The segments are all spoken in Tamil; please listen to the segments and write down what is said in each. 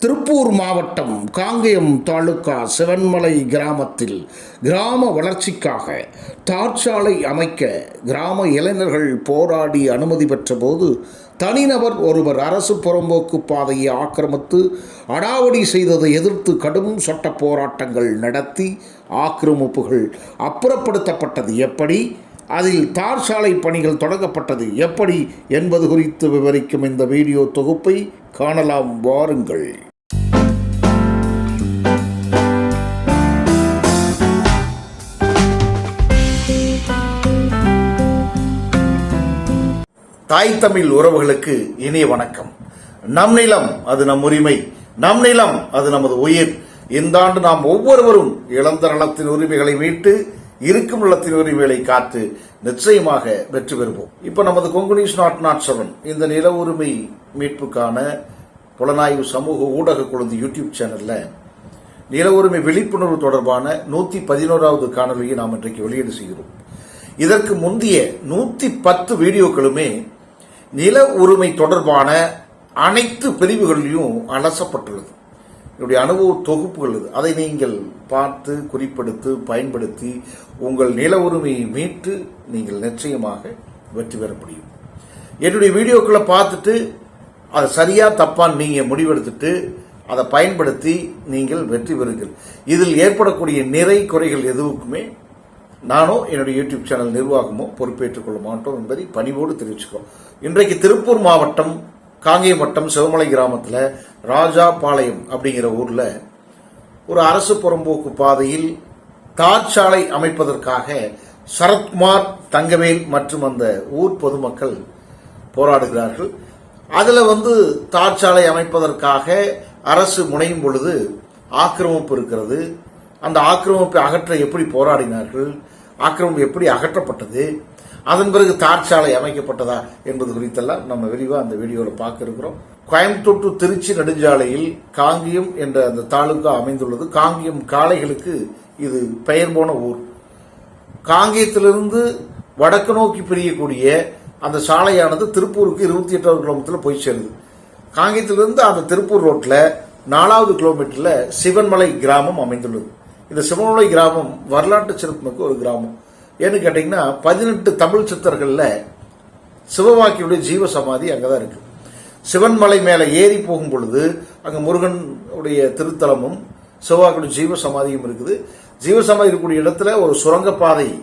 திருப்பூர் மாவட்டம் காங்கேயம் தாலுகா சிவன்மலை கிராமத்தில் கிராம வளர்ச்சிக்காக தார்ச்சாலை அமைக்க கிராம இளைஞர்கள் போராடி அனுமதி பெற்றபோது தனிநபர் ஒருவர் அரசு புறம்போக்கு பாதையை ஆக்கிரமித்து அடாவடி செய்ததை எதிர்த்து கடும் சட்ட போராட்டங்கள் நடத்தி ஆக்கிரமிப்புகள் அப்புறப்படுத்தப்பட்டது. எப்படி? அதில் தார் சாலை பணிகள் தொடங்கப்பட்டது. எப்படி என்பது குறித்து விவரிக்கும் இந்த வீடியோ தொகுப்பை காணலாம். வாருங்கள். தாய் தமிழ் உறவுகளுக்கு இனிய வணக்கம். நம் நிலம் அது நம் உரிமை. நம் நிலம் அது நமது உயிர். இந்த ஆண்டு நாம் ஒவ்வொருவரும் இழந்த நலத்தின் உரிமைகளை மீட்டு இருக்கும் நிலத்தின் வேலை காத்து நிச்சயமாக வெற்றி பெறுவோம். இப்ப நமது கொங்குனிஸ் நாட் நாட் செவன் இந்த நில உரிமை மீட்புக்கான புலனாய்வு சமூக ஊடக குழந்தை யூடியூப் சேனல்ல நில உரிமை விழிப்புணர்வு தொடர்பான நூத்தி பதினோராவது காணொலியை நாம் இன்றைக்கு வெளியீடு செய்கிறோம். இதற்கு முந்தைய நூத்தி பத்து வீடியோக்களுமே நில உரிமை தொடர்பான அனைத்து பிரிவுகளிலும் அலசப்பட்டுள்ளது. என்னுடைய அனுபவ தொகுப்புகள் இது. அதை நீங்கள் பார்த்து குறிப்பெடுத்து பயன்படுத்தி உங்கள் நில உரிமையை மீட்டு நீங்கள் நிச்சயமாக வெற்றி பெற முடியும். என்னுடைய வீடியோக்களை பார்த்துட்டு அது சரியா தப்பான்னு நீங்கள் முடிவெடுத்துட்டு அதை பயன்படுத்தி நீங்கள் வெற்றி பெறுங்கள். இதில் ஏற்படக்கூடிய நிறை குறைகள் எதுவுக்குமே நானும் என்னுடைய யூடியூப் சேனல் நிர்வாகமோ பொறுப்பேற்றுக் கொள்ள மாட்டோம் என்பதை பணிவோடு தெரிவிச்சுக்கிறோம். இன்றைக்கு திருப்பூர் மாவட்டம் காங்கேயமட்டம் சிவமலை கிராமத்தில் ராஜாபாளையம் அப்படிங்கிற ஊரில் ஒரு அரசு புறம்போக்கு பாதையில் தார்ச்சாலை அமைப்பதற்காக சரத்குமார் தங்கவேல் மற்றும் அந்த ஊர் பொதுமக்கள் போராடுகிறார்கள். அதில் வந்து தார்ச்சாலை அமைப்பதற்காக அரசு முனையும் பொழுது ஆக்கிரமிப்பு இருக்கிறது. அந்த ஆக்கிரமிப்பை அகற்ற எப்படி போராடினார்கள்? ஆக்கிரமிப்பு எப்படி அகற்றப்பட்டது? அதன் பிறகு தார் சாலை அமைக்கப்பட்டதா என்பது குறித்தெல்லாம் நம்ம விரிவாக அந்த வீடியோவில் பார்க்க இருக்கிறோம். கோயம்புத்தூர் டு திருச்சி நெடுஞ்சாலையில் காங்கியம் என்ற அந்த தாலுகா அமைந்துள்ளது. காங்கியம் காளைகளுக்கு இது பெயர் போன ஊர். காங்கேயத்திலிருந்து வடக்கு நோக்கி பிரியக்கூடிய அந்த சாலையானது திருப்பூருக்கு இருபத்தி எட்டாவது கிலோமீட்டரில் போய் சேருது. காங்கியத்திலிருந்து அந்த திருப்பூர் ரோட்டில் நாலாவது கிலோமீட்டரில் சிவன்மலை கிராமம் அமைந்துள்ளது. இந்த சிவன்மலை கிராமம் வரலாற்று சிறப்புமிக்க ஒரு கிராமம். ஏன்னு கேட்டீங்கன்னா பதினெட்டு தமிழ் சித்தர்கள்ல சிவவாக்கியுடைய ஜீவ சமாதி அங்கதான் இருக்கு. சிவன்மலை மேல ஏறி போகும் பொழுது அங்க முருகனுடைய திருத்தலமும் சிவவாக்கியுடைய ஜீவ சமாதியும் இருக்குது. ஜீவ சமாதி இருக்கக்கூடிய இடத்துல ஒரு சுரங்கப்பாதை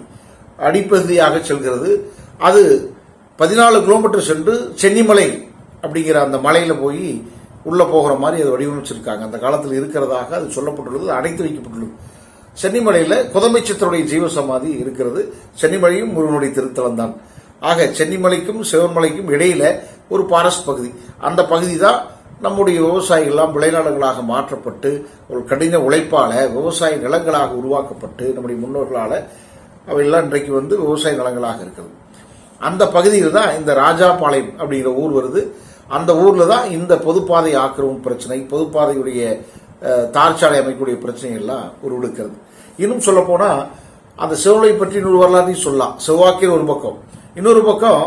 அடிப்பகுதியாக செல்கிறது. அது பதினாலு கிலோமீட்டர் சென்று சென்னிமலை அப்படிங்கிற அந்த மலையில போய் உள்ள போகிற மாதிரி அதை வடிவமைச்சிருக்காங்க. அந்த காலத்தில் இருக்கிறதாக அது சொல்லப்பட்டுள்ளது அடைத்து வைக்கப்பட்டுள்ளது. சென்னிமலையில் குதம்பை சித்தருடைய ஜீவசமாதி இருக்கிறது. சென்னிமலையும் முருகனுடைய திருத்தலம் தான் ஆக சென்னிமலைக்கும் சிவன்மலைக்கும் இடையில ஒரு பாரஸ்ட் பகுதி. அந்த பகுதி தான் நம்முடைய விவசாயிகள்லாம் விளைநாடுகளாக மாற்றப்பட்டு ஒரு கடின உழைப்பால விவசாய நிலங்களாக உருவாக்கப்பட்டு நம்முடைய முன்னோர்களால் அவையெல்லாம் இன்றைக்கு வந்து விவசாய நிலங்களாக இருக்கிறது. அந்த பகுதியில் தான் இந்த ராஜாபாளையம் அப்படிங்கிற ஊர் வருது. அந்த ஊரில் தான் இந்த பொதுப்பாதை ஆக்கிரமிப்பு பிரச்சனை பொதுப்பாதையுடைய தார் சாலை அமைக்கக்கூடிய பிரச்சனைகள்லாம் உருவெடுக்கிறது. இன்னும் சொல்ல போனால் அந்த செவ்வாய் பற்றி இன்னொரு வரலாற்றையும் சொல்லலாம். செவ்வாக்கில் ஒரு பக்கம். இன்னொரு பக்கம்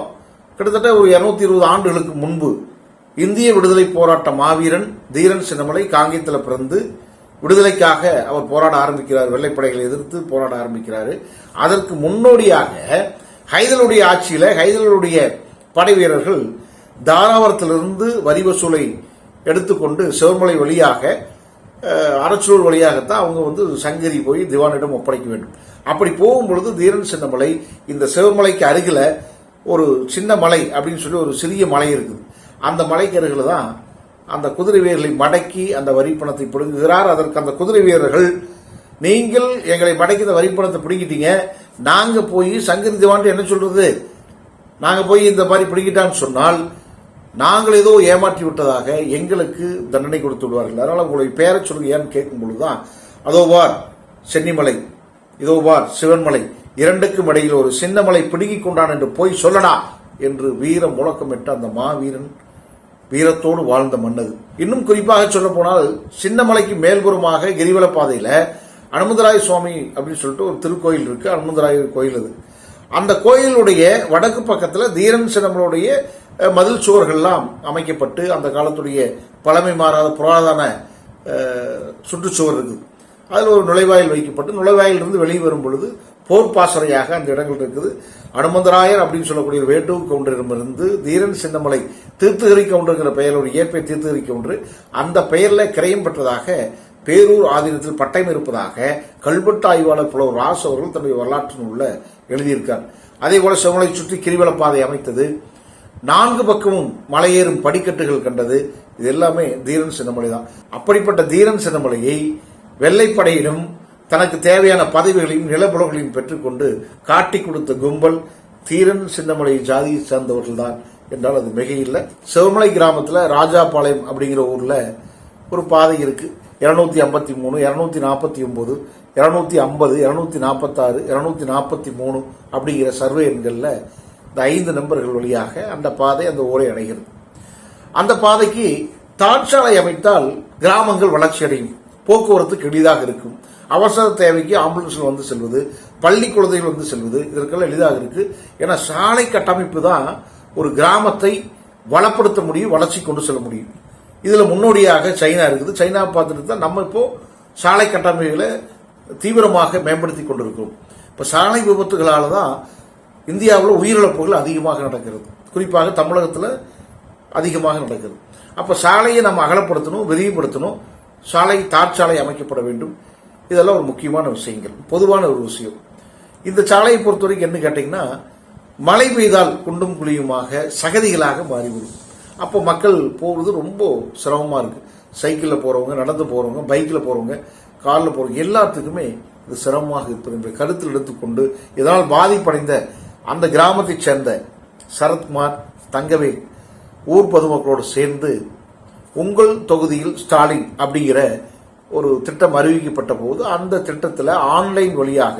கிட்டத்தட்ட ஒரு இருநூத்தி இருபது ஆண்டுகளுக்கு முன்பு இந்திய விடுதலை போராட்ட மாவீரன் தீரன் சின்னமலை காங்கேயத்தில் பிறந்து விடுதலைக்காக அவர் போராட ஆரம்பிக்கிறார். வெள்ளைப்படைகளை எதிர்த்து போராட ஆரம்பிக்கிறார். அதற்கு முன்னோடியாக ஹைதருடைய ஆட்சியில் ஹைதருடைய படை வீரர்கள் தாராவரத்திலிருந்து வரி வசூலை எடுத்துக்கொண்டு சிவமலை வழியாக அஹ், வழியாகத்தான் அவங்க வந்து சங்கரி போய் திவானிடம் ஒப்படைக்க வேண்டும். அப்படி போகும் பொழுது தீரன் சின்னமலை இந்த சிவமலைக்கு அருகில் ஒரு சின்ன மலை அப்படின்னு சொல்லி ஒரு சிறிய மலை இருக்குது. அந்த மலைக்கு அருகில் தான் அந்த குதிரை வீரர்களை மடக்கி அந்த வரி பணத்தை பிடுங்குகிறார். அதற்கு அந்த குதிரை வீரர்கள் நீங்கள் எங்களை மடக்கி இந்த வரி பணத்தை பிடிக்கிட்டீங்க நாங்கள் போய் சங்கரி திவான்ட்டு என்ன சொல்றது? நாங்கள் போய் இந்த மாதிரி பிடிக்கிட்டான்னு சொன்னால் நாங்கள் ஏதோ ஏமாற்றி விட்டதாக எங்களுக்கு தண்டனை கொடுத்து விடுவார்கள். அதனால் உங்களுடைய பேரை சொல்லுங்க ஏன்னு கேட்கும் பொழுதுதான் அதோ வார் சென்னிமலை இதோ வார் சிவன்மலை இரண்டுக்கும் இடையில் ஒரு சின்னமலை பிடுங்கிக் கொண்டான் என்று போய் சொல்லடா என்று வீர முழக்கமிட்ட அந்த மாவீரன் வீரத்தோடு வாழ்ந்த மன்னது. இன்னும் குறிப்பாக சொல்ல போனால் சின்னமலைக்கு மேல்புறமாக கிரிவல பாதையில அனுமந்தராய சுவாமி அப்படின்னு சொல்லிட்டு ஒரு திருக்கோயில் இருக்கு. அனுமந்தராயர் கோயில் அது. அந்த கோயிலுடைய வடக்கு பக்கத்தில் தீரன் சின்னமலுடைய மதில் சுவர்கள்லாம் அமைக்கப்பட்டு அந்த காலத்துடைய பழமை மாறாத புராதன சுற்றுச்சுவர் இருக்குது. அதில் ஒரு நுழைவாயில் வைக்கப்பட்டு நுழைவாயிலிருந்து வெளியே வரும் பொழுது போர் பாசறையாக அந்த இடங்கள் இருக்குது. அனுமந்தராயர் அப்படின்னு சொல்லக்கூடிய ஒரு வேட்டுவ கவுண்டரிடமிருந்து தீரன் சின்னமலை தீர்த்துகிரி கவுண்டருங்கிற பெயரோட இயற்பை தீர்த்தகிரி கவுண்டர் அந்த பெயரில் கிரயம் பெற்றதாக பேரூர் ஆதீனத்தில் பட்டயம் இருப்பதாக கல்வெட்டு ஆய்வாளர் புலவர் ராசு அவர்கள் தன்னுடைய வரலாற்று நூலில் எழுதியிருக்கார். அதே போல சிவமலை சுற்றி கிரிவல பாதை அமைத்தது. நான்கு பக்கமும் மலையேறும் படிக்கட்டுகள் கண்டது. இது எல்லாமே தீரன் சின்னமலை தான். அப்படிப்பட்ட தீரன் சின்னமலையை வெள்ளைப்படையிடம் தனக்கு தேவையான பதவிகளையும் நிலப்புலங்களையும் பெற்றுக்கொண்டு காட்டி கொடுத்த கும்பல் தீரன் சின்னமலை ஜாதியை சேர்ந்தவர்கள் தான் என்றால் அது மிகையில்லை. சிவமலை கிராமத்தில் ராஜாபாளையம் அப்படிங்கிற ஊரில் ஒரு பாதை இருக்குது இரநூத்தி ஐம்பத்தி மூணு இரநூத்தி நாற்பத்தி ஒம்பது இரநூத்தி ஐம்பது இரநூத்தி நாற்பத்தாறு இரநூத்தி நாற்பத்தி மூணு அப்படிங்கிற சர்வே எண்களில் இந்த ஐந்து நம்பர்கள் வழியாக அந்த பாதை அந்த ஊரை அடைகிறது அந்த பாதைக்கு தாட்சாலை அமைத்தால் கிராமங்கள் வளர்ச்சி அடையும். போக்குவரத்துக்கு எளிதாக இருக்கும். அவசர தேவைக்கு ஆம்புலன்ஸ்கள் வந்து செல்வது பள்ளி குழந்தைகள் வந்து செல்வது இதற்கெல்லாம் எளிதாக இருக்கு. ஏன்னா சாலை கட்டமைப்பு தான் ஒரு கிராமத்தை வளப்படுத்த முடியும் வளர்ச்சி கொண்டு செல்ல முடியும். இதில் முன்னோடியாக சைனா இருக்குது. சைனா பார்த்துட்டு தான் நம்ம இப்போ சாலை கட்டமைப்புகளை தீவிரமாக மேம்படுத்தி கொண்டிருக்கிறோம். இப்போ சாலை விபத்துகளால் தான் இந்தியாவில் உயிரிழப்புகள் அதிகமாக நடக்கிறது. குறிப்பாக தமிழகத்தில் அதிகமாக நடக்கிறது. அப்போ சாலையை நம்ம அகலப்படுத்தணும் விரிவுபடுத்தணும். சாலை தார்ச்சாலை அமைக்கப்பட வேண்டும். இதெல்லாம் ஒரு முக்கியமான விஷயங்கள். பொதுவான ஒரு விஷயம். இந்த சாலையை பொறுத்த வரைக்கும் என்ன கேட்டிங்கன்னா மழை பெய்தால் குண்டும் குழியுமாக சகதிகளாக மாறிவிடும். அப்போ மக்கள் போகிறது ரொம்ப சிரமமாக இருக்குது சைக்கிளில் போகிறவங்க நடந்து போகிறவங்க பைக்கில் போகிறவங்க காரில் போகிறவங்க எல்லாத்துக்குமே இது சிரமமாக இருப்பது என்பதை கருத்தில் எடுத்துக்கொண்டு இதனால் பாதிப்படைந்த அந்த கிராமத்தைச் சேர்ந்த சரத்குமார் தங்கவேல் ஊர் பொதுமக்களோடு சேர்ந்து உங்கள் தொகுதியில் ஸ்டாலின் அப்படிங்கிற ஒரு திட்டம் அறிவிக்கப்பட்ட போது அந்த திட்டத்தில் ஆன்லைன் வழியாக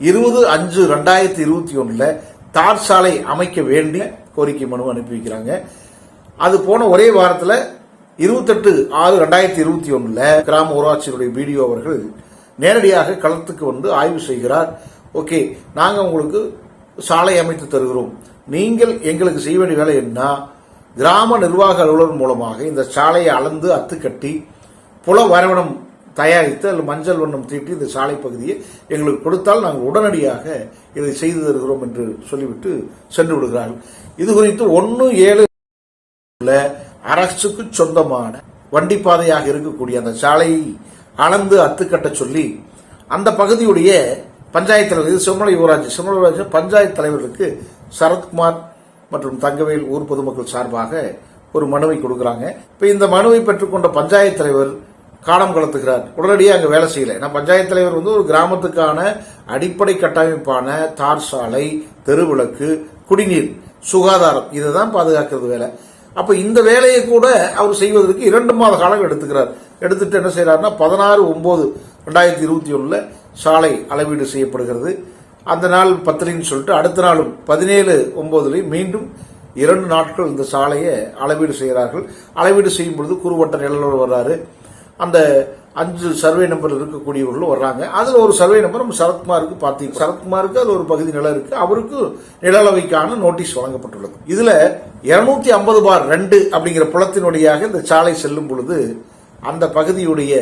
இருபது அஞ்சு ரெண்டாயிரத்தி இருபத்தி ஒன்றில் தார் சாலை அமைக்க வேண்டிய கோரிக்கை மனு அனுப்பி வைக்கிறாங்க. அது போன ஒரே வாரத்தில் இருபத்தெட்டு ஆறு ரெண்டாயிரத்தி இருபத்தி ஒன்றில் கிராம ஊராட்சியினுடைய வீடியோ அவர்கள் நேரடியாக களத்துக்கு வந்து ஆய்வு செய்கிறார். ஓகே நாங்கள் உங்களுக்கு சாலை அமைத்து தருகிறோம். நீங்கள் எங்களுக்கு செய்ய வேண்டிய வேலை என்ன? கிராம நிர்வாக அலுவலர் மூலமாக இந்த சாலையை அளந்து அத்து கட்டி புல வரைபடம் தயாரித்து அதில் மஞ்சள் வண்ணம் தீட்டி இந்த சாலை பகுதியை எங்களுக்கு கொடுத்தால் நாங்கள் உடனடியாக இதை செய்து தருகிறோம் என்று சொல்லிவிட்டு சென்று விடுகிறார்கள். இது குறித்து ஒன்று ஏழு உள்ள அரசுக்கு சொந்தமான வண்டிப்பாதையாக இருக்கக்கூடிய அந்த சாலையை அளந்து அத்துக்கட்ட சொல்லி அந்த பகுதியுடைய பஞ்சாயத்து தலைவர் இது சிம்மலை ஊராட்சி சிம்மலை ஊராட்சி பஞ்சாயத்து தலைவர்களுக்கு சரத்குமார் மற்றும் தங்கவேல் ஊர் பொதுமக்கள் சார்பாக ஒரு மனுவை கொடுக்குறாங்க. இப்போ இந்த மனுவை பெற்றுக்கொண்ட பஞ்சாயத்து தலைவர் காலம் கலத்துகிறார். உடனடியாக அங்கே வேலை செய்யலை. ஏன்னா பஞ்சாயத்து தலைவர் வந்து ஒரு கிராமத்துக்கான அடிப்படை கட்டமைப்பான தார் சாலை தெருவிளக்கு குடிநீர் சுகாதாரம் இதை தான் பாதுகாக்கிறது வேலை. அப்ப இந்த வேலையை கூட அவர் செய்வதற்கு இரண்டு மாத காலம் எடுத்துக்கிறார். எடுத்துட்டு என்ன செய்யறாருன்னா பதினாறு ஒன்பது ரெண்டாயிரத்தி இருபத்தி ஒன்றில் சாலை அளவீடு செய்யப்படுகிறது. அந்த நாள் பத்திரின்னு சொல்லிட்டு அடுத்த நாளும் பதினேழு ஒன்பதுலையும் மீண்டும் இரண்டு நாட்கள் இந்த சாலையை அளவீடு செய்கிறார்கள். அளவீடு செய்யும் பொழுது குறுவட்ட நிலநடுவர் வர்றாரு. அந்த அஞ்சு சர்வே நம்பர் இருக்கக்கூடியவர்களும் வர்றாங்க. அதில் ஒரு சர்வே நம்பர் நம்ம சரத்குமாருக்கு பார்த்தீங்க சரத்குமாருக்கு அது ஒரு பகுதி நிலம் இருக்கு. அவருக்கு நிழலவைக்கான நோட்டீஸ் வழங்கப்பட்டுள்ளது. இதில் இருநூத்தி ஐம்பது பார் ரெண்டு அப்படிங்கிற புலத்தினுடையாக இந்த சாலை செல்லும் பொழுது அந்த பகுதியுடைய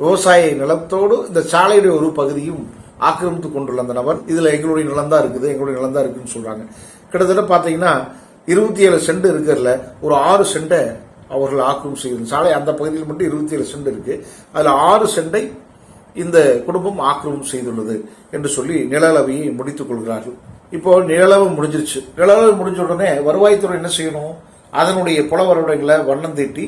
விவசாய நிலத்தோடு இந்த சாலையுடைய ஒரு பகுதியும் ஆக்கிரமித்து கொண்டுள்ள அந்த நபர். இதில் எங்களுடைய நிலம் தான் இருக்குது எங்களுடைய நிலம் தான் இருக்குன்னு சொல்கிறாங்க கிட்டத்தட்ட பார்த்தீங்கன்னா இருபத்தி ஏழு சென்ட் இருக்கிறதுல ஒரு ஆறு சென்ட்டை அவர்கள் ஆக்கிரமம் செய்யும். சாலை அந்த பகுதியில் மட்டும் இருபத்தி ஏழு சென்ட் இருக்கு. அதில் ஆறு சென்டை இந்த குடும்பம் ஆக்கிரமம் செய்துள்ளது என்று சொல்லி நிலளவையை முடித்துக் கொள்கிறார்கள். இப்போ நிலளவு முடிஞ்சிருச்சு. நிலளவு முடிஞ்ச உடனே வருவாய்த்துறை என்ன செய்யணும்? அதனுடைய புலவரவிடங்களை வண்ணம் தீட்டி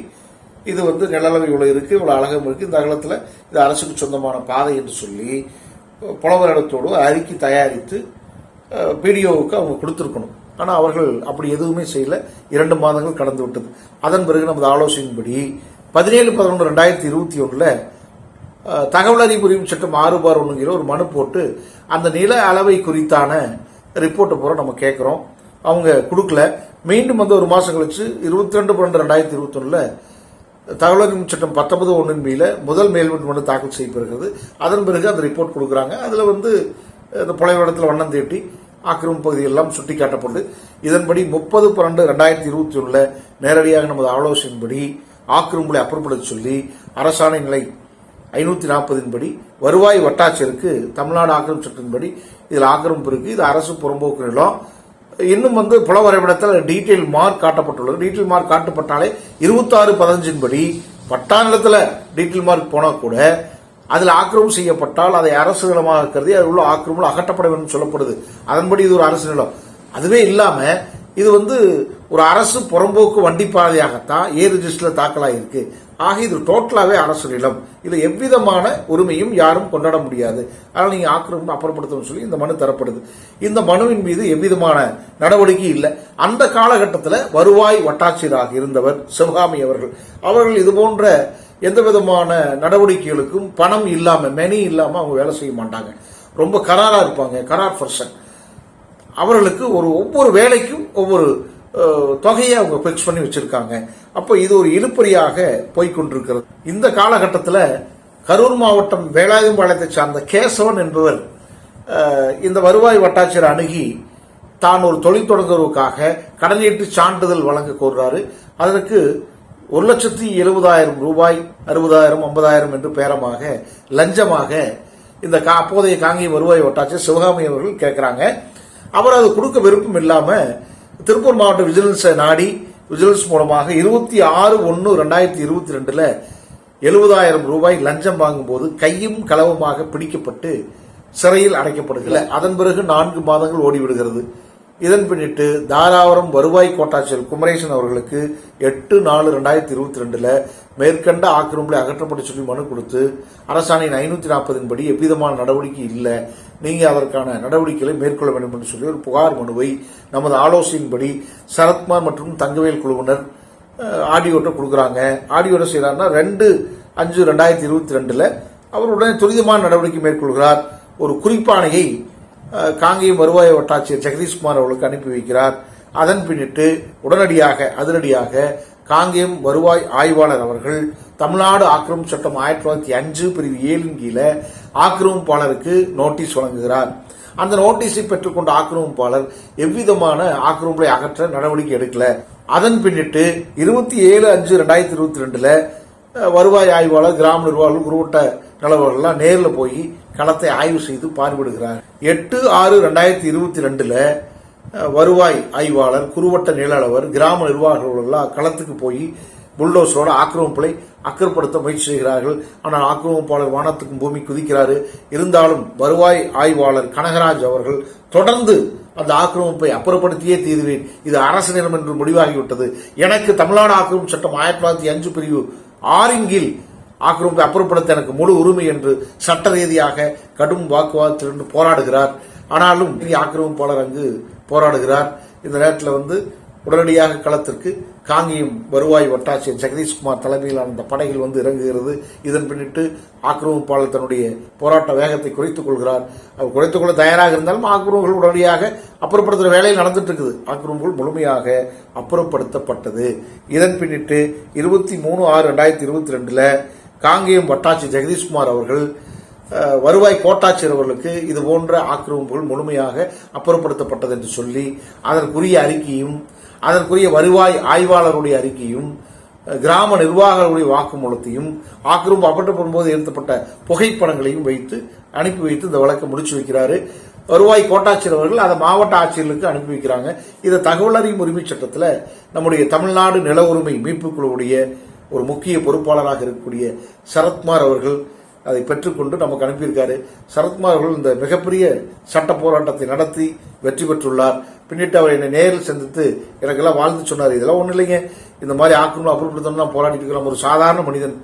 இது வந்து நிலளவு இவ்வளோ இருக்குது இவ்வளோ அழகம் இருக்குது இந்த அகலத்தில் இது அரசுக்கு சொந்தமான பாதை என்று சொல்லி புலவரிடத்தோடு அறிக்கை தயாரித்து பிடிஓவுக்கு அவங்க கொடுத்துருக்கணும். ஆனால் அவர்கள் அப்படி எதுவுமே செய்யல. இரண்டு மாதங்கள் கடந்து விட்டது. அதன் பிறகு நமது ஆலோசனையின்படி பதினேழு பதினொன்று ரெண்டாயிரத்தி இருபத்தி ஒன்றில் தகவல் அறிவு உரிமை சட்டம் ஆறு பார் ஒன்றுங்கிற ஒரு மனு போட்டு அந்த நில அளவை குறித்தான ரிப்போர்ட்டை பூரா நம்ம கேட்குறோம் அவங்க கொடுக்கல. மீண்டும் வந்து ஒரு மாதம் கழிச்சு இருபத்தி ரெண்டு பன்னெண்டு ரெண்டாயிரத்தி இருபத்தொன்னில் தகவல் அறிவு சட்டம் பத்தொன்பது ஒன்றின் மீல முதல் மேல்முறை மனு தாக்கல் செய்யப்படுகிறது அதன் பிறகு அந்த ரிப்போர்ட் கொடுக்குறாங்க. அதில் வந்து இந்த புலைவடத்தில் வண்ணம் தீட்டி ஆக்கிரமிப்பு பகுதி எல்லாம் சுட்டிக்காட்டப்பட்டு இதன்படி முப்பது பன்னெண்டு ரெண்டாயிரத்தி இருபத்தி ஒன்றில் நேரடியாக நமது ஆலோசனையின்படி ஆக்கிரமிப்புகளை அப்புறப்படுத்த சொல்லி அரசாணை நிலை ஐநூத்தி நாற்பதின்படி வருவாய் வட்டாட்சியருக்கு தமிழ்நாடு ஆக்கிரமிப்பு சட்டத்தின்படி இதில் ஆக்கிரமிப்பு இருக்குது இது அரசு புறம்போக்கு நிலம். இன்னும் வந்து புல வரைபடத்தில் டீட்டெயில் மார்க் காட்டப்பட்டுள்ளது. டீட்டெயில் மார்க் காட்டப்பட்டாலே இருபத்தாறு பதினஞ்சின்படி பட்டா நிலத்தில் டீட்டெயில் மார்க் போனால் கூட அதில் ஆக்கிரமம் செய்யப்பட்டால் அதை அரசு நிலமாக கருதி அதில் உள்ள ஆக்கிரமம் அகற்றப்பட வேண்டும் சொல்லப்படுது. அதன்படி இது ஒரு அரசு நிலம். அதுவே இல்லாமல் இது வந்து ஒரு அரசு புறம்போக்கு வண்டி பாதையாகத்தான் ஏ ரிஜிஸ்டரில் தாக்கலாயிருக்கு. ஆக இது டோட்டலாகவே அரசு நிலம். இது எவ்விதமான உரிமையும் யாரும் கொண்டாட முடியாது. அதனால் நீங்கள் ஆக்கிரமிப்பு அப்புறப்படுத்தணும்னு சொல்லி இந்த மனு தரப்படுது. இந்த மனுவின் மீது எவ்விதமான நடவடிக்கை இல்லை. அந்த காலகட்டத்தில் வருவாய் வட்டாட்சியராக இருந்தவர் சிவகாமி அவர்கள். அவர்கள் இது போன்ற எந்த விதமான நடவடிக்கைகளுக்கும் பணம் இல்லாமல் மெனி இல்லாமல் அவங்க வேலை செய்ய மாட்டாங்க. ரொம்ப கராராக இருப்பாங்க கரார் பர்சன் அவர்களுக்கு ஒரு ஒவ்வொரு வேலைக்கும் ஒவ்வொரு தொகையை அவங்க ஃபிக்ஸ் பண்ணி வச்சிருக்காங்க. அப்போ இது ஒரு இழுப்பறியாக போய்கொண்டிருக்கிறது இந்த காலகட்டத்தில் கரூர் மாவட்டம் வேலாயும்பாளையத்தை சார்ந்த கேசவன் என்பவர் இந்த வருவாய் வட்டாட்சியர் அணுகி தான் ஒரு தொழில் தொடங்குவதற்காக கடனீட்டு சான்றிதழ் வழங்க கோர்றாரு. அதற்கு ஒரு லட்சத்தி எழுபதாயிரம் ரூபாய் அறுபதாயிரம் ஐம்பதாயிரம் என்று பேரமாக லஞ்சமாக இந்த கா- அப்போதைய காங்கேய வருவாய் வட்டாட்சியர் சிவகாமி அவர்கள் கேட்கிறாங்க. அவர் அது கொடுக்க விருப்பம் இல்லாம திருப்பூர் மாவட்ட விஜிலன்ஸை நாடி விஜிலன்ஸ் மூலமாக இருபத்தி ஆறு ஒன்று ரெண்டாயிரத்தி இருபத்தி ரெண்டுல எழுபதாயிரம் ரூபாய் லஞ்சம் வாங்கும்போது கையும் களவுமாக பிடிக்கப்பட்டு சிறையில் அடைக்கப்படுகிறது. அதன் பிறகு நான்கு மாதங்கள் ஓடிவிடுகிறது. இதன் பின்னிட்டு தாராபுரம் வருவாய் கோட்டாட்சியர் குமரேசன் அவர்களுக்கு எட்டு நாலு ரெண்டாயிரத்தி இருபத்தி ரெண்டுல மேற்கண்ட ஆக்கிரமிப்பை அகற்றப்பட்டு சொல்லி மனு கொடுத்து அரசாணையின் ஐநூத்தி நாற்பதின் படி எவ்விதமான நடவடிக்கை இல்லை நீங்க அதற்கான நடவடிக்கைகளை மேற்கொள்ள வேண்டும் என்று சொல்லி ஒரு புகார் மனுவை நமது ஆலோசனையின்படி சரத்குமார் மற்றும் தங்கவேல் குழுவினர் அஹ், ஆடியோட்ட கொடுக்குறாங்க. ஆடியோட்டை செய்யறாருன்னா ரெண்டு அஞ்சு ரெண்டாயிரத்தி இருபத்தி ரெண்டுல அவர் உடனே துரிதமான நடவடிக்கை மேற்கொள்கிறார். ஒரு குறிப்பாணையை காங்கேயம் வருவாய் வட்டாட்சியர் ஜெகதீஷ்குமார் அவர்களுக்கு அனுப்பி வைக்கிறார். அதன் பின்னிட்டு உடனடியாக அதிரடியாக காங்கேயம் வருவாய் ஆய்வாளர் அவர்கள் தமிழ்நாடு ஆக்கிரமிப்பு சட்டம் ஆயிரத்தி தொள்ளாயிரத்தி அஞ்சு பிரிவு ஏழின் கீழே ஆக்கிரமிப்பாளருக்கு நோட்டீஸ் வழங்குகிறார். அந்த நோட்டீஸை பெற்றுக்கொண்ட ஆக்கிரமிப்பாளர் எவ்விதமான ஆக்கிரமிப்பை அகற்ற நடவடிக்கை எடுக்கல. அதன் பின்னிட்டு இருபத்தி ஏழு அஞ்சு ரெண்டாயிரத்தி இருபத்தி ரெண்டுல வருவாய் ஆய்வாளர் கிராம நிர்வாகிகள் குருவட்ட நிலவர்கள்லாம் நேரில் போய் களத்தை ஆய்வு செய்து பார்வையிடுகிறார். எட்டு ஆறு ரெண்டாயிரத்தி இருபத்தி ரெண்டுல வருவாய் ஆய்வாளர் குறுவட்ட நிலளவர் கிராம நிர்வாகிகள் எல்லாம் களத்துக்கு போய் புல்டோஸோட ஆக்கிரமிப்புகளை அக்கறப்படுத்த முயற்சி செய்கிறார்கள். ஆனால் ஆக்கிரமிப்பாளர் வானத்துக்கும் பூமி குதிக்கிறாரு. இருந்தாலும் வருவாய் ஆய்வாளர் கனகராஜ் அவர்கள் தொடர்ந்து அந்த ஆக்கிரமிப்பை அப்புறப்படுத்தியே தீருவேன். இது அரசு நிலம் என்று முடிவாகிவிட்டது. எனக்கு தமிழ்நாடு ஆக்கிரமிப்பு சட்டம் ஆயிரத்தி தொள்ளாயிரத்தி அஞ்சு பிரிவு ஆறின் கீழ் ஆக்கிரமிப்பை அப்புறப்படுத்த எனக்கு முழு உரிமை என்று சட்ட ரீதியாக கடும் வாக்குவாதத்திலிருந்து போராடுகிறார். ஆனாலும் ஆக்கிரமிப்பாளர் அங்கு போராடுகிறார். இந்த நேரத்தில் வந்து உடனடியாக களத்திற்கு காங்கேயம் வருவாய் வட்டாட்சியர் ஜெகதீஷ்குமார் தலைமையிலான அந்த படைகள் வந்து இறங்குகிறது. இதன் பின்னிட்டு ஆக்கிரமிப்பாளர் தன்னுடைய போராட்ட வேகத்தை குறைத்துக் கொள்கிறார். அவர் குறைத்துக் கொள்ள தயாராக இருந்தாலும் ஆக்கிரமிப்புகள் உடனடியாக அப்புறப்படுத்துகிற வேலையில் நடந்துட்டு இருக்குது. ஆக்கிரமிப்புகள் முழுமையாக அப்புறப்படுத்தப்பட்டது. இதன் பின்னிட்டு இருபத்தி மூணு ஆறு ரெண்டாயிரத்தி இருபத்தி ரெண்டுல காங்கேயம் வட்டாட்சி ஜெகதீஷ்குமார் அவர்கள் வருவாய் கோட்டாட்சியர் அவர்களுக்கு இது போன்ற ஆக்கிரமிப்புகள் முழுமையாக அப்புறப்படுத்தப்பட்டது என்று சொல்லி அதற்குரிய அறிக்கையும் அதற்குரிய வருவாய் ஆய்வாளருடைய அறிக்கையும் கிராம நிர்வாகர்களுடைய வாக்குமூலத்தையும் ஆக்கிரமிப்பு அப்புறப்படும் போது எடுத்தப்பட்ட புகைப்படங்களையும் வைத்து அனுப்பி வைத்து இந்த வழக்கை முடிச்சு வைக்கிறாரு. வருவாய் கோட்டாட்சியர் அவர்கள் அதை மாவட்ட ஆட்சியர்களுக்கு அனுப்பி வைக்கிறாங்க. இதை தகவல் அறியும் உரிமை சட்டத்தில் நம்முடைய தமிழ்நாடு நில உரிமை மீட்பு குழுவுடைய ஒரு முக்கிய பொறுப்பாளராக இருக்கக்கூடிய சரத்குமார் அவர்கள் அதை பெற்றுக்கொண்டு நமக்கு அனுப்பியிருக்காரு. சரத்குமார் அவர்கள் இந்த மிகப்பெரிய சட்ட போராட்டத்தை நடத்தி வெற்றி பெற்றுள்ளார். பின்னிட்டு அவர் என்னை நேரில் சந்தித்து எனக்கெல்லாம் வாழ்ந்து சொன்னார். இதெல்லாம் ஒன்றும் இல்லைங்க. இந்த மாதிரி ஆக்கிரமிப்பு அப்புறப்படுத்தணும்னா போராடிட்டு இருக்கலாம் ஒரு சாதாரண மனிதன்.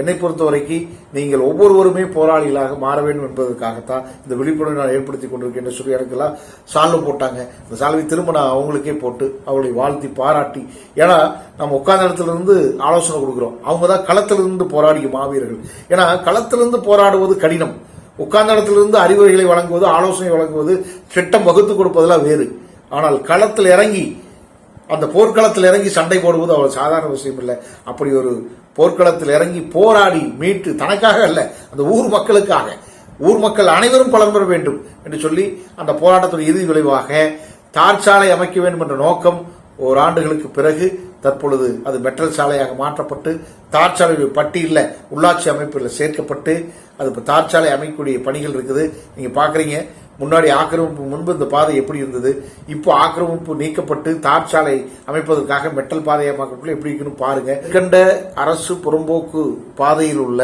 என்னை பொறுத்த வரைக்கும் நீங்கள் ஒவ்வொருவருமே போராளிகளாக மாற வேண்டும் என்பதற்காகத்தான் இந்த விழிப்புணர்வை நான் ஏற்படுத்தி கொண்டிருக்கேன் என்று சொல்லி எனக்கெல்லாம் சால்வு போட்டாங்க. இந்த சால்வை திரும்ப நான் அவங்களுக்கே போட்டு அவளை வாழ்த்தி பாராட்டி ஏன்னா நம்ம உட்கார்ந்த இடத்துல இருந்து ஆலோசனை கொடுக்குறோம். அவங்க தான் களத்திலிருந்து போராடிய மாவீரர்கள். ஏன்னா களத்திலிருந்து போராடுவது கடினம். உட்கார்ந்த இடத்திலிருந்து அறிவுரைகளை வழங்குவது ஆலோசனை வழங்குவது திட்டம் வகுத்து கொடுப்பதெல்லாம் வேறு. ஆனால் களத்தில் இறங்கி அந்த போர்க்களத்தில் இறங்கி சண்டை போடுவது அவ்வளோ சாதாரண விஷயம் இல்லை. அப்படி ஒரு போர்க்களத்தில் இறங்கி போராடி மீட்டு தனக்காக அல்ல அந்த ஊர் மக்களுக்காக. ஊர் மக்கள் அனைவரும் பலன் பெற வேண்டும் என்று சொல்லி அந்த போராட்டத்தின் இறுதி விளைவாக தார் சாலை அமைக்க வேண்டும் என்ற நோக்கம் ஓராண்டுகளுக்கு பிறகு தற்பொழுது அது மெட்டல் சாலையாக மாற்றப்பட்டு தார் சாலை பட்டியலில் உள்ளாட்சி அமைப்பில் சேர்க்கப்பட்டு அது இப்போ தார் சாலை அமைக்கக்கூடிய பணிகள் இருக்குது. நீங்கள் பார்க்குறீங்க முன்னாடி ஆக்கிரமிப்பு முன்பு இந்த பாதை எப்படி இருந்தது? இப்போ ஆக்கிரமிப்பு நீக்கப்பட்டு தார் சாலை அமைப்பதற்காக மெட்டல் பாதையமாக்கப்பட்டு எப்படி இருக்குன்னு பாருங்க. கண்ட அரசு புறம்போக்கு பாதையில் உள்ள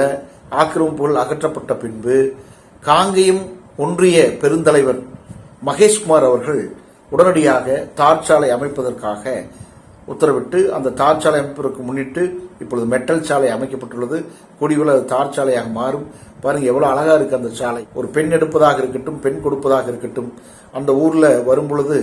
ஆக்கிரமிப்புகள் அகற்றப்பட்ட பின்பு காங்கேயம் ஒன்றிய பெருந்தலைவர் மகேஷ்குமார் அவர்கள் உடனடியாக தார் சாலை அமைப்பதற்காக உத்தரவிட்டு அந்த தார் சாலை அமைப்பிற்கு முன்னிட்டு இப்பொழுது மெட்டல் சாலை அமைக்கப்பட்டுள்ளது. கூடியுள்ள அது தார் சாலையாக மாறும். பாருங்க எவ்வளோ அழகா இருக்கு அந்த சாலை. ஒரு பெண் எடுப்பதாக இருக்கட்டும் பெண் கொடுப்பதாக இருக்கட்டும். அந்த ஊர்ல வரும்பொழுது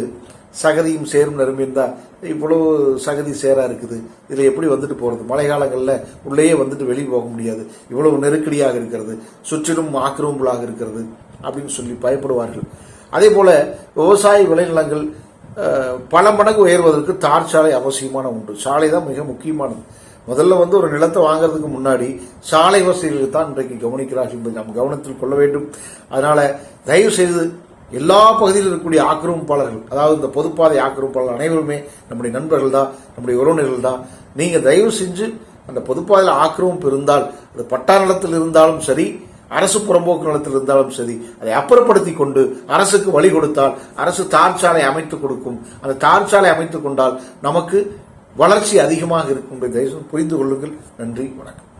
சகதியும் சேரும் நிரம்பியிருந்தா இவ்வளவு சகதி சேரா இருக்குது. இதில் எப்படி வந்துட்டு போகிறது மழை காலங்களில் உள்ளேயே வந்துட்டு வெளியே போக முடியாது. இவ்வளவு நெருக்கடியாக இருக்கிறது. சுற்றிலும் ஆக்கிரமிப்புகளாக இருக்கிறது அப்படின்னு சொல்லி பயப்படுவார்கள். அதே போல விவசாய விளைநிலங்கள் பல மடங்கு உயர்வதற்கு தார் சாலை அவசியமான உண்டு. சாலை தான் மிக முக்கியமானது. முதல்ல வந்து ஒரு நிலத்தை வாங்குறதுக்கு முன்னாடி சாலை வசதிகளை தான் இன்றைக்கு கவனிக்கிறார்கள் என்பதை நாம் கவனத்தில் கொள்ள வேண்டும். அதனால தயவு செய்து எல்லா பகுதியில் இருக்கக்கூடிய ஆக்கிரமிப்பாளர்கள் அதாவது இந்த பொதுப்பாதை ஆக்கிரமிப்பாளர்கள் அனைவருமே நம்முடைய நண்பர்கள் தான் நம்முடைய உறவினர்கள் தான் நீங்கள் தயவு செஞ்சு அந்த பொதுப்பாதையில் ஆக்கிரமிப்பு இருந்தால் அது பட்டா நிலத்தில் இருந்தாலும் சரி அரசு புறம்போக்கு நிலத்தில் இருந்தாலும் சரி அதை அப்புறப்படுத்தி கொண்டு அரசுக்கு வழி கொடுத்தால் அரசு தார் சாலை அமைத்துக் கொடுக்கும். அந்த தார் சாலை அமைத்துக் கொண்டால் நமக்கு வளர்ச்சி அதிகமாக இருக்கும் என்பதை புரிந்து கொள்ளுங்கள். நன்றி வணக்கம்.